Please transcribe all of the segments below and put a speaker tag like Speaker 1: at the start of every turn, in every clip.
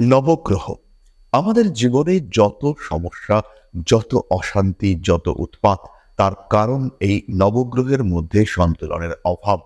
Speaker 1: নবগ্রহ। আমাদের জীবনে যত সমস্যা, যত অশান্তি, যত উৎপাত, তার কারণ এই নবগ্রহের মধ্যে সন্তুলনের অভাব।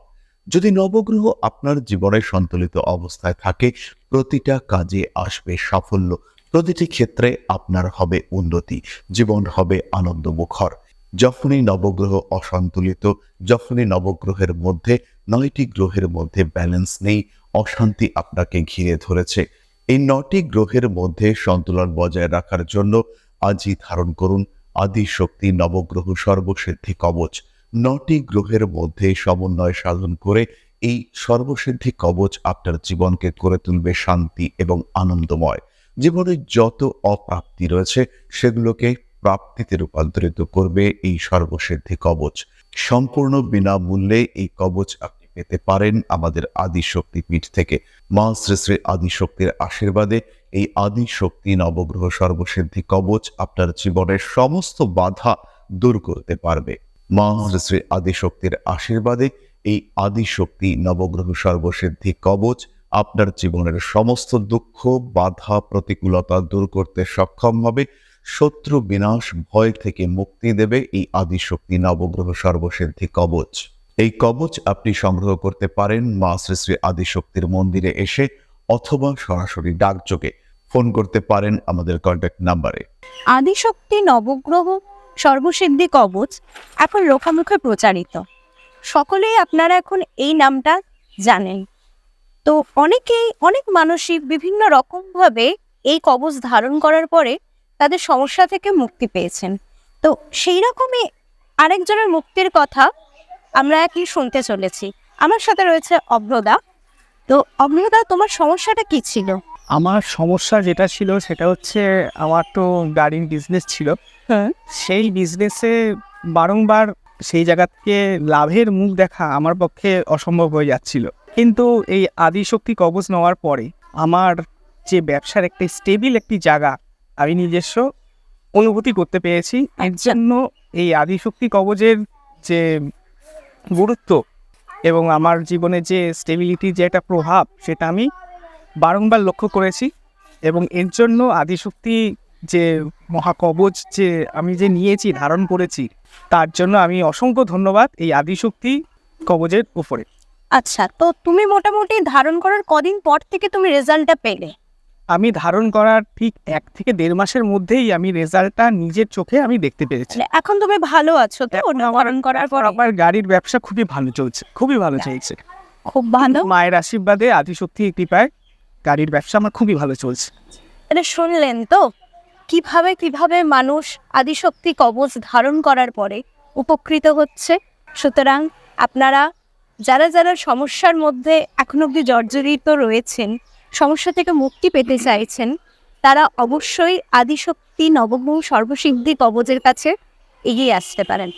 Speaker 1: যদি নবগ্রহ আপনার জীবনে সন্তুলিত অবস্থায় থাকে, প্রতিটা কাজে আসবে সাফল্য। প্রতিটি ক্ষেত্রে আপনার হবে উন্নতি, জীবন হবে আনন্দমুখর। যখনই নবগ্রহ অসন্তুলিত, যখনই নবগ্রহের মধ্যে, নয়টি গ্রহের মধ্যে ব্যালেন্স নেই, অশান্তি আপনাকে ঘিরে ধরেছে। এই নটি গ্রহের মধ্যে সন্তুলন বজায় রাখার জন্য আজই ধারণ করুন আদি শক্তি নবগ্রহ সর্বসিদ্ধি কবচ। নটি গ্রহের মধ্যে সমন্বয় সাধন করে এই সর্বসিদ্ধি কবচ আপনার জীবনকে করে তুলবে শান্তি এবং আনন্দময়। জীবনে যত অপ্রাপ্তি রয়েছে, সেগুলোকে প্রাপ্তিতে রূপান্তরিত করবে এই সর্বসিদ্ধি কবচ। সম্পূর্ণ বিনামূল্যে এই কবচ পেতে পারেন আমাদের আদি শক্তি পীঠ থেকে। মা শ্রী শ্রী আদিশক্তির আশীর্বাদে এই আদিশক্তি নবগ্রহ সর্বসিদ্ধি কবচ আপনার জীবনের সমস্ত বাধা দূর করতে পারবে। মা শ্রী শ্রী আদিশক্তির আশীর্বাদে এই আদিশক্তি নবগ্রহ সর্বসিদ্ধি কবচ আপনার জীবনের সমস্ত দুঃখ, বাধা, প্রতিকূলতা দূর করতে সক্ষম হবে। শত্রু বিনাশ, ভয় থেকে মুক্তি দেবে এই আদিশক্তি নবগ্রহ সর্বসিদ্ধি কবচ। এই কবচ আপনি সংগ্রহ করতে পারেন মা শ্রী শ্রী আদিশক্তির মন্দিরে এসে অথবা সরাসরি ডাকযোগে ফোন করতে পারেন আমাদের কন্ট্যাক্ট নাম্বারে
Speaker 2: আদিশক্তি নবগ্রহ সর্বসিদ্ধি কবচ এখন লোকামুখে প্রচারিত। সকলেই আপনারা এখন এই নামটা জানেন। তো অনেকেই, অনেক মানুষই বিভিন্ন রকমভাবে এই কবচ ধারণ করার পরে তাদের সমস্যা থেকে মুক্তি পেয়েছেন। তো সেই রকমই আরেকজনের মুক্তির কথা আমরা এখন শুনতে চলেছি। আমার সাথে রয়েছে অভ্রদা। তো অভ্রদা তোমার সমস্যাটা কি ছিল?
Speaker 3: আমার সমস্যা যেটা ছিল সেটা হচ্ছে আমার তো গাড়ির বিজনেস ছিল। সেই বিজনেসে বারংবার সেই জায়গা থেকে লাভের মুখ দেখা আমার পক্ষে অসম্ভব হয়ে যাচ্ছিল। কিন্তু এই আদিশক্তি কবচ নেওয়ার পরে আমার যে ব্যবসার একটি স্টেবিল একটি জায়গা আমি নিজস্ব অনুভূতি করতে পেরেছি। এর
Speaker 2: আচ্ছা।
Speaker 3: জন্য এই আদিশক্তি কবজের যে গুরুত্ব এবং আমার জীবনে যে স্টেবিলিটির যে একটা প্রভাব, সেটা আমি বারংবার লক্ষ্য করেছি এবং এর জন্য আদিশক্তি যে মহাকবচ যে আমি যে নিয়েছি, ধারণ করেছি, তার জন্য আমি অসংখ্য ধন্যবাদ এই আদিশক্তি কবচের উপরে।
Speaker 2: আচ্ছা তো তুমি মোটামুটি ধারণ করার কদিন পর থেকে তুমি রেজাল্টটা পেলে?
Speaker 3: আমি ধারণ করার ঠিক এক থেকে দেড় মাসের মধ্যেই আমি রেজাল্টটা নিজের চোখে আমি দেখতে পেরেছি
Speaker 2: এখন তুমি ভালো আছো তো? ধারণ করার পর?
Speaker 3: আমার গাড়ির ব্যবসা খুবই ভালো চলছে খুবই ভালো চলছে।
Speaker 2: খুব ভালো।
Speaker 3: মায়ের আশীর্বাদে আদিশক্তি কৃপায় গাড়ির ব্যবসা আমার খুবই ভালো চলছে।
Speaker 2: এটা শুনলেন তো? কীভাবে কীভাবে মানুষ আদিশক্তি কবচ ধারণ করার পরে উপকৃত হচ্ছে? সুতরাং আপনারা যারা যারা সমস্যার মধ্যে এখন অবধি জর্জরিত রয়েছেন সমস্যা থেকে মুক্তি পেতে চাইছেন, তারা অবশ্যই আদিশক্তি নবগুণ সর্বসিদ্ধি কবজের কাছে এগিয়ে আসতে পারেন।